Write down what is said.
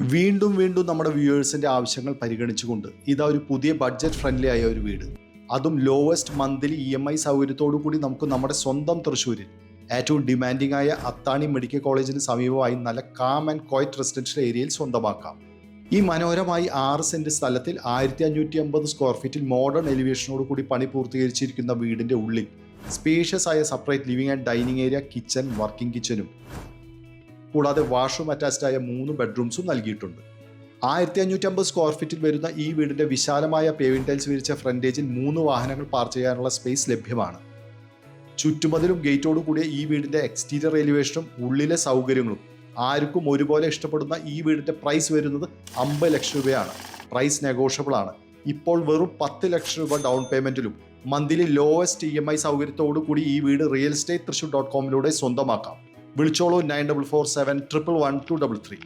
വീണ്ടും വീണ്ടും നമ്മുടെ വ്യൂവേഴ്സിന്റെ ആവശ്യങ്ങൾ പരിഗണിച്ചുകൊണ്ട് ഇതാ ഒരു പുതിയ ബഡ്ജറ്റ് ഫ്രണ്ട്ലി ആയ ഒരു വീട്. അതും lowest monthly E M I സൗകര്യത്തോടു കൂടി നമുക്ക് നമ്മുടെ സ്വന്തം തൃശ്ശൂരിൽ. ഏറ്റവും ഡിമാൻഡിംഗ് ആയ അത്താണി മെഡിക്കൽ കോളേജിന് സമീപമായി നല്ല കാം ആൻഡ് ക്വയറ്റ് റെസിഡൻഷ്യൽ ഏരിയയിൽ സ്വന്തമാക്കാം. ഈ മനോഹരമായി ആറ് സെന്റ് സ്ഥലത്തിൽ ആയിരത്തി അഞ്ഞൂറ്റി അമ്പത് സ്ക്വയർ ഫീറ്റിൽ മോഡേൺ എലിവേഷനോട് കൂടി പണി പൂർത്തീകരിച്ചിരിക്കുന്ന വീടിന്റെ ഉള്ളിൽ സ്പേഷ്യസ് ആയ separate living and dining area kitchen working കിച്ചനും കൂടാതെ വാഷ്റൂം അറ്റാച്ച്ഡ് ആയ മൂന്ന് ബെഡ്റൂംസും നൽകിയിട്ടുണ്ട്. ആയിരത്തി അഞ്ഞൂറ്റി അമ്പത് സ്ക്വയർ ഫീറ്റിൽ വരുന്ന ഈ വീടിന്റെ വിശാലമായ പേവിംഗ് ടൈൽസ് വിരിച്ച ഫ്രണ്ടേജിൽ മൂന്ന് വാഹനങ്ങൾ പാർക്ക് ചെയ്യാനുള്ള സ്പേസ് ലഭ്യമാണ്. ചുറ്റുമതിലും ഗേറ്റോട് കൂടിയ ഈ വീടിന്റെ എക്സ്റ്റീരിയർ എലിവേഷനും ഉള്ളിലെ സൗകര്യങ്ങളും ആർക്കും ഒരുപോലെ ഇഷ്ടപ്പെടുന്ന ഈ വീടിന്റെ പ്രൈസ് വരുന്നത് അമ്പത് ലക്ഷം രൂപയാണ്. പ്രൈസ് നെഗോഷ്യബിൾ ആണ്. ഇപ്പോൾ വെറും പത്ത് ലക്ഷം രൂപ down പേയ്മെന്റിലും monthly lowest E M I സൗകര്യത്തോടു കൂടി ഈ വീട് റിയൽ എസ്റ്റേറ്റ് തൃശൂർ ഡോട്ട് കോമിലൂടെ സ്വന്തമാക്കാം. വിളിച്ചോളൂ nine double four seven triple one two double three.